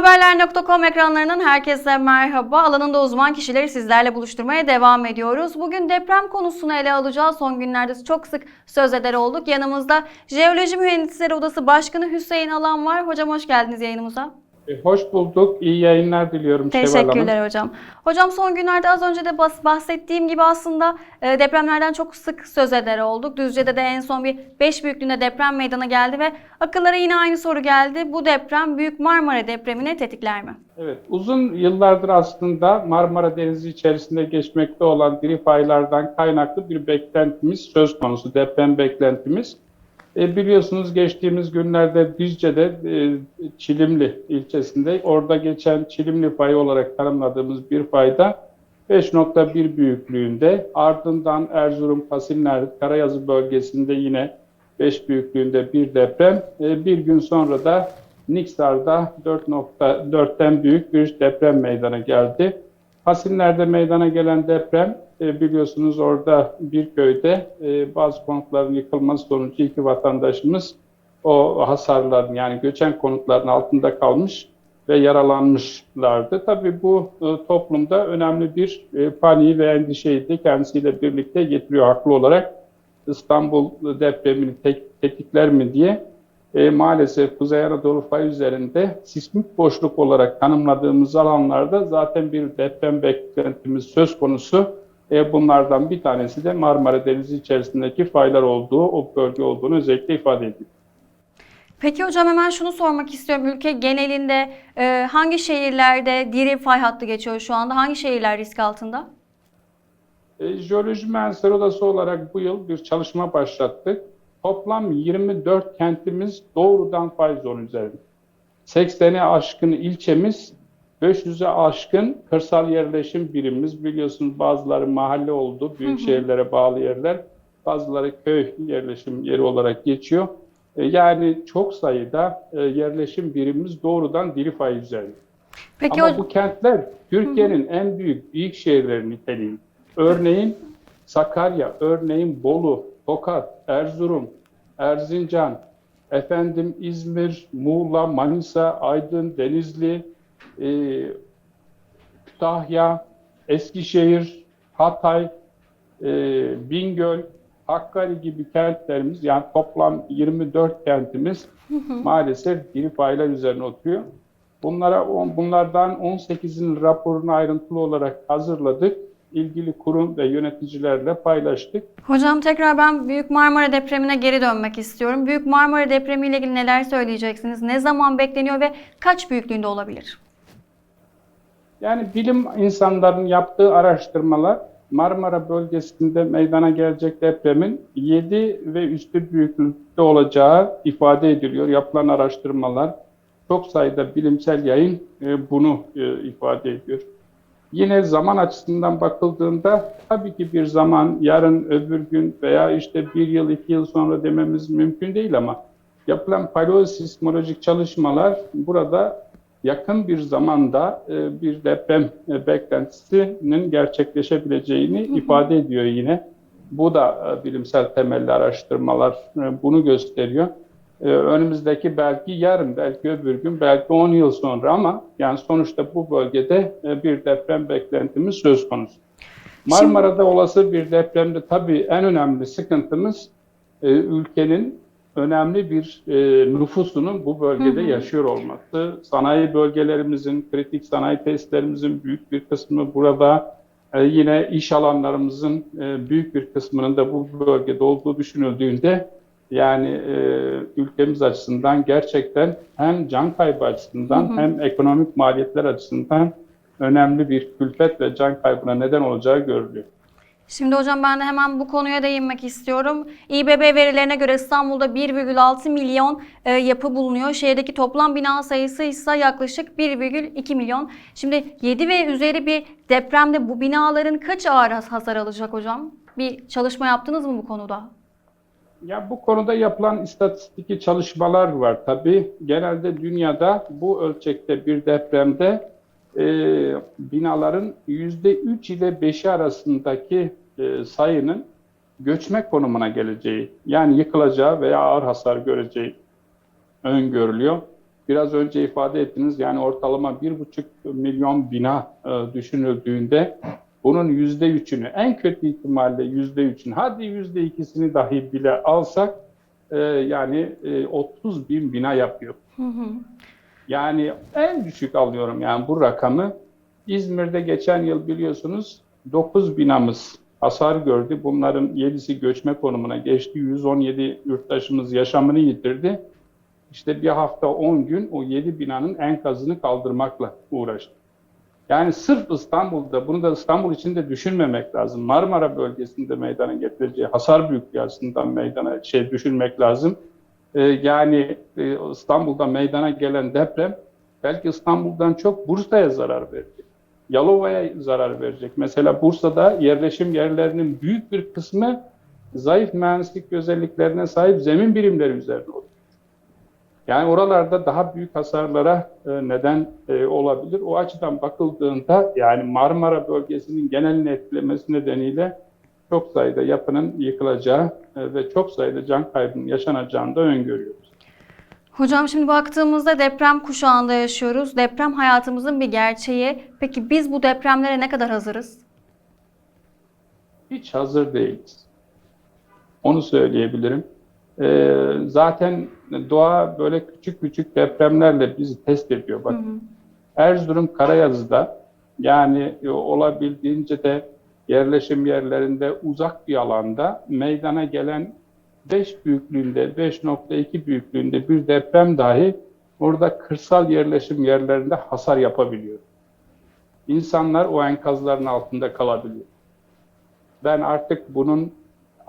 Haberler.com ekranlarından herkese merhaba. Alanında uzman kişileri sizlerle buluşturmaya devam ediyoruz. Bugün deprem konusunu ele alacağız. Son günlerde çok sık söz eder olduk. Yanımızda Jeoloji Mühendisleri Odası Başkanı Hüseyin Alan var. Hocam hoş geldiniz yayınımıza. E, Hoş bulduk. İyi yayınlar diliyorum Hanım. Teşekkürler hocam. Hocam son günlerde az önce de bahsettiğim gibi aslında e, depremlerden çok sık söz eder olduk. Düzce'de de en son bir 5 büyüklüğünde deprem meydana geldi ve akıllara yine aynı soru geldi. Bu deprem Büyük Marmara depremini tetikler mi? Evet, uzun yıllardır aslında Marmara Denizi içerisinde geçmekte olan diri faylardan kaynaklı bir beklentimiz söz konusu, deprem beklentimiz. E, biliyorsunuz geçtiğimiz günlerde Düzce'de e, Çilimli ilçesinde orada geçen Çilimli fayı olarak tanımladığımız bir fayda 5.1 büyüklüğünde ardından Erzurum, Pasinler, Karayazı bölgesinde yine 5 büyüklüğünde bir deprem. E, bir gün sonra da Niksar'da 4.4'ten büyük bir deprem meydana geldi. Pasinler'de meydana gelen deprem e, biliyorsunuz orada bir köyde e, bazı konutların yıkılması sonucu iki vatandaşımız o hasarların yani göçen konutların altında kalmış ve yaralanmışlardı. Tabii bu e, toplumda önemli bir e, paniği ve endişeyi de kendisiyle birlikte getiriyor haklı olarak. İstanbul depremini tek, tetikler mi diye e, maalesef Kuzey Anadolu fay üzerinde sismik boşluk olarak tanımladığımız alanlarda zaten bir deprem beklentimiz söz konusu. E, bunlardan bir tanesi de Marmara Denizi içerisindeki faylar olduğu, o bölge olduğunu özellikle ifade ediyor. Peki hocam hemen şunu sormak istiyorum. Ülke genelinde e, hangi şehirlerde diri fay hattı geçiyor şu anda? Hangi şehirler risk altında? E, Jeoloji Mühendisleri Odası olarak bu yıl bir çalışma başlattık. Toplam 24 kentimiz doğrudan fay zonu üzerinde. 80'e aşkın ilçemiz, 500'e aşkın kırsal yerleşim birimimiz. Biliyorsunuz bazıları mahalle oldu, büyük şehirlere bağlı yerler. Bazıları köy yerleşim yeri olarak geçiyor. E, Yani çok sayıda e, yerleşim birimimiz doğrudan diri fay üzerinde. Peki Ama ho- bu kentler Türkiye'nin en büyük büyük şehirleri niteliği. Örneğin Sakarya, örneğin Bolu, Tokat, Erzurum, Erzincan, efendim İzmir, Muğla, Manisa, Aydın, Denizli, e, Kütahya, Eskişehir, Hatay, e, Bingöl, Hakkari gibi kentlerimiz yani toplam 24 kentimiz maalesef diri faylar üzerine oturuyor. Bunlara on- bunlardan 18'in raporunu ayrıntılı olarak hazırladık. İlgili kurum ve yöneticilerle paylaştık. hocam tekrar ben Büyük Marmara depremine geri dönmek istiyorum. Büyük Marmara depremi ile ilgili neler söyleyeceksiniz? Ne zaman bekleniyor ve kaç büyüklüğünde olabilir? Yani bilim insanlarının yaptığı araştırmalar Marmara bölgesinde meydana gelecek depremin 7 ve üstü büyüklükte olacağı ifade ediliyor. Yapılan araştırmalar çok sayıda bilimsel yayın e, bunu e, ifade ediyor. Yine zaman açısından bakıldığında tabii ki bir zaman yarın öbür gün veya işte bir yıl iki yıl sonra dememiz mümkün değil ama yapılan paleosismolojik çalışmalar burada yakın bir zamanda e, bir deprem e, beklentisinin gerçekleşebileceğini ifade ediyor yine. Bu da e, bilimsel temelli araştırmalar bunu gösteriyor. E, önümüzdeki belki yarın, belki öbür gün, belki 10 yıl sonra ama yani sonuçta bu bölgede e, bir deprem beklentimiz söz konusu. Marmara'da olası bir depremde tabii en önemli sıkıntımız e, ülkenin önemli bir e, nüfusunun bu bölgede yaşıyor olması. Sanayi bölgelerimizin, kritik sanayi tesislerimizin büyük bir kısmı burada. E, yine iş alanlarımızın e, büyük bir kısmının da bu bölgede olduğu düşünüldüğünde yani e, ülkemiz açısından gerçekten hem can kaybı açısından hem ekonomik maliyetler açısından önemli bir külfet ve can kaybına neden olacağı görülüyor. Şimdi hocam ben de hemen bu konuya değinmek istiyorum. İBB verilerine göre İstanbul'da 1,6 milyon e, yapı bulunuyor. Şehirdeki toplam bina sayısı ise yaklaşık 1,2 milyon. Şimdi 7 ve üzeri bir depremde bu binaların kaç ağır has- hasar alacak hocam? Bir çalışma yaptınız mı bu konuda? Ya bu konuda yapılan istatistiki çalışmalar var tabii. Genelde dünyada bu ölçekte bir depremde e, binaların yüzde üç ile 5'i arasındaki e, sayının göçme konumuna geleceği, yani yıkılacağı veya ağır hasar göreceği öngörülüyor. biraz önce ifade ettiniz yani ortalama bir buçuk milyon bina e, düşünüldüğünde bunun yüzde üçünü en kötü ihtimalle yüzde üçün hadi yüzde ikisini dahi bile alsak e, yani e, 30 bin bina yapıyor. Hı hı. Yani en düşük alıyorum yani bu rakamı. İzmir'de geçen yıl biliyorsunuz 9 binamız hasar gördü. Bunların 7'si göçme konumuna geçti. 117 yurttaşımız yaşamını yitirdi. İşte bir hafta 10 gün o 7 binanın enkazını kaldırmakla uğraştı. Yani sırf İstanbul'da, bunu da İstanbul için de düşünmemek lazım. Marmara bölgesinde meydana getireceği hasar büyüklüğü açısından meydana şey düşünmek lazım. Ee, yani e, İstanbul'da meydana gelen deprem belki İstanbul'dan çok Bursa'ya zarar verecek. Yalova'ya zarar verecek. Mesela Bursa'da yerleşim yerlerinin büyük bir kısmı zayıf mühendislik özelliklerine sahip zemin birimleri üzerine oluyor. Yani oralarda daha büyük hasarlara e, neden e, olabilir. O açıdan bakıldığında yani Marmara bölgesinin genelini etkilemesi nedeniyle çok sayıda yapının yıkılacağı e, ve çok sayıda can kaybının yaşanacağını da öngörüyoruz. Hocam şimdi baktığımızda deprem kuşağında yaşıyoruz. Deprem hayatımızın bir gerçeği. Peki biz bu depremlere ne kadar hazırız? Hiç hazır değiliz. Onu söyleyebilirim. E, zaten doğa böyle küçük küçük depremlerle bizi test ediyor. Bak Hı hı. Erzurum Karayazı'da yani e, olabildiğince de yerleşim yerlerinde uzak bir alanda meydana gelen 5 büyüklüğünde, 5.2 büyüklüğünde bir deprem dahi orada kırsal yerleşim yerlerinde hasar yapabiliyor. İnsanlar o enkazların altında kalabiliyor. Ben artık bunun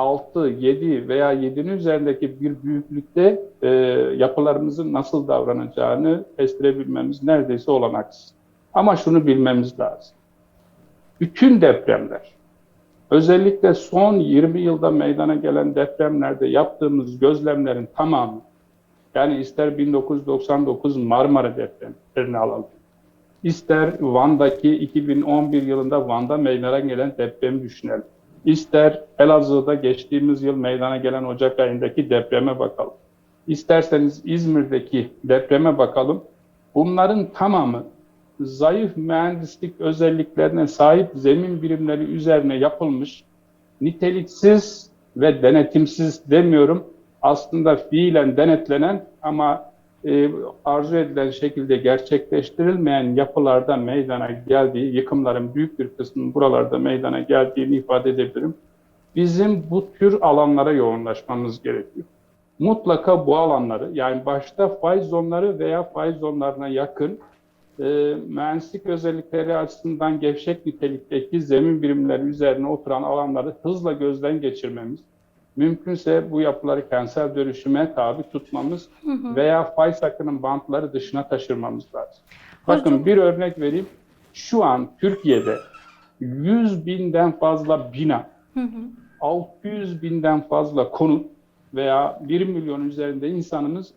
6, 7 veya 7'nin üzerindeki bir büyüklükte e, yapılarımızın nasıl davranacağını kestirebilmemiz neredeyse olanaksız. Ama şunu bilmemiz lazım. Bütün depremler, özellikle son 20 yılda meydana gelen depremlerde yaptığımız gözlemlerin tamamı, yani ister 1999 Marmara depremlerini alalım, ister Van'daki 2011 yılında Van'da meydana gelen depremi düşünelim. İster Elazığ'da geçtiğimiz yıl meydana gelen Ocak ayındaki depreme bakalım. İsterseniz İzmir'deki depreme bakalım. Bunların tamamı zayıf mühendislik özelliklerine sahip zemin birimleri üzerine yapılmış niteliksiz ve denetimsiz demiyorum. Aslında fiilen denetlenen ama e, arzu edilen şekilde gerçekleştirilmeyen yapılarda meydana geldiği, yıkımların büyük bir kısmının buralarda meydana geldiğini ifade edebilirim. Bizim bu tür alanlara yoğunlaşmamız gerekiyor. Mutlaka bu alanları, yani başta faiz zonları veya faiz zonlarına yakın e, mühendislik özellikleri açısından gevşek nitelikteki zemin birimleri üzerine oturan alanları hızla gözden geçirmemiz, mümkünse bu yapıları kentsel dönüşüme tabi tutmamız veya fay sakının bantları dışına taşırmamız lazım. Bakın Hocam- bir örnek vereyim. Şu an Türkiye'de 100 binden fazla bina, Hı hı. 600 binden fazla konut veya 1 milyon üzerinde insanımız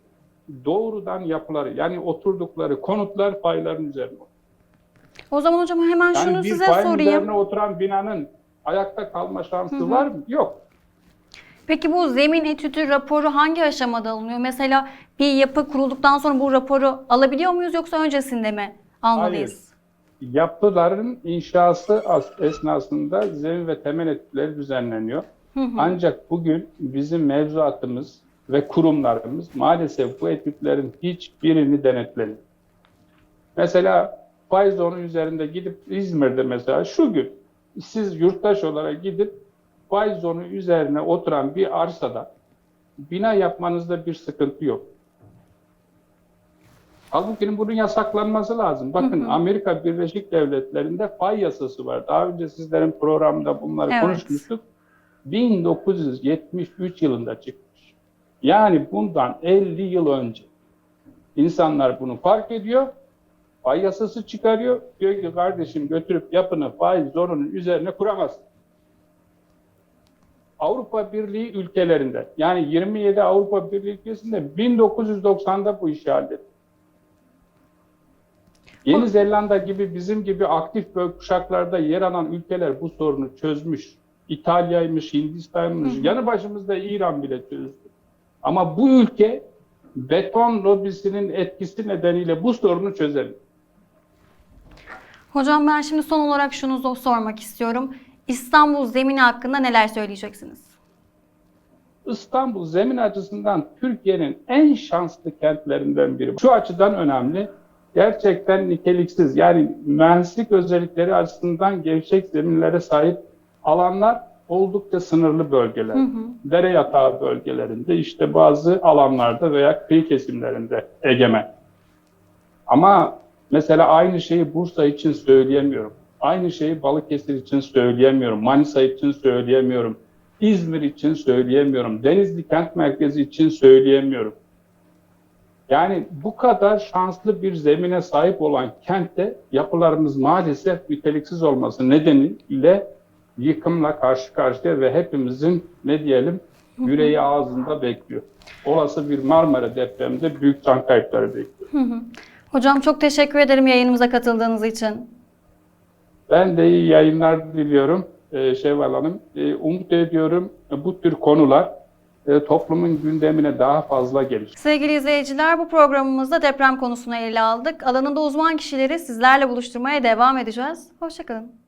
doğrudan yapıları yani oturdukları konutlar fayların üzerine. O zaman hocam hemen Yani şunu bir size fayın sorayım. üzerine oturan binanın ayakta kalma şansı Hı hı. var mı? Yok. Peki bu zemin etüdü raporu hangi aşamada alınıyor? Mesela bir yapı kurulduktan sonra bu raporu alabiliyor muyuz yoksa öncesinde mi almalıyız? Yapıların inşası as- esnasında zemin ve temel etkileri düzenleniyor. Hı hı. Ancak bugün bizim mevzuatımız ve kurumlarımız maalesef bu etütlerin hiçbirini denetlemiyor. Mesela fay zonu üzerinde gidip İzmir'de mesela şu gün siz yurttaş olarak gidip fay zonu üzerine oturan bir arsada bina yapmanızda bir sıkıntı yok. Halbuki bunun yasaklanması lazım. Bakın Amerika Birleşik Devletleri'nde fay yasası var. Daha önce sizlerin programında bunları Evet. konuşmuştuk. 1973 yılında çıkmış. Yani bundan 50 yıl önce. İnsanlar bunu fark ediyor. Fay yasası çıkarıyor. Diyor ki kardeşim götürüp yapını faiz zonunun üzerine kuramazsın. Avrupa Birliği ülkelerinde yani 27 Avrupa Birliği ülkesinde 1990'da bu işi halletti. Yeni Zelanda gibi bizim gibi aktif bölge kuşaklarda yer alan ülkeler bu sorunu çözmüş. İtalya'ymış, Hindistan'mış, yanı başımızda İran bile çözdü. Ama bu ülke beton lobisinin etkisi nedeniyle bu sorunu çözelim. Hocam ben şimdi son olarak şunu sormak istiyorum. İstanbul zemini hakkında neler söyleyeceksiniz? İstanbul zemin açısından Türkiye'nin en şanslı kentlerinden biri. Şu açıdan önemli. Gerçekten niteliksiz yani mühendislik özellikleri açısından gevşek zeminlere sahip alanlar oldukça sınırlı bölgeler. Dere yatağı bölgelerinde işte bazı alanlarda veya kıyı kesimlerinde egemen. Ama mesela aynı şeyi Bursa için söyleyemiyorum. Aynı şeyi Balıkesir için söyleyemiyorum. Manisa için söyleyemiyorum. İzmir için söyleyemiyorum. Denizli kent merkezi için söyleyemiyorum. Yani bu kadar şanslı bir zemine sahip olan kentte yapılarımız maalesef niteliksiz olması nedeniyle yıkımla karşı karşıya ve hepimizin ne diyelim yüreği ağzında bekliyor. Olası bir Marmara depreminde büyük can kayıpları bekliyor. Hocam çok teşekkür ederim yayınımıza katıldığınız için. Ben de iyi yayınlar diliyorum ee, Şevval Hanım. Ee, umut ediyorum e, bu tür konular e, toplumun gündemine daha fazla gelir. Sevgili izleyiciler bu programımızda deprem konusunu ele aldık. Alanında uzman kişileri sizlerle buluşturmaya devam edeceğiz. Hoşçakalın.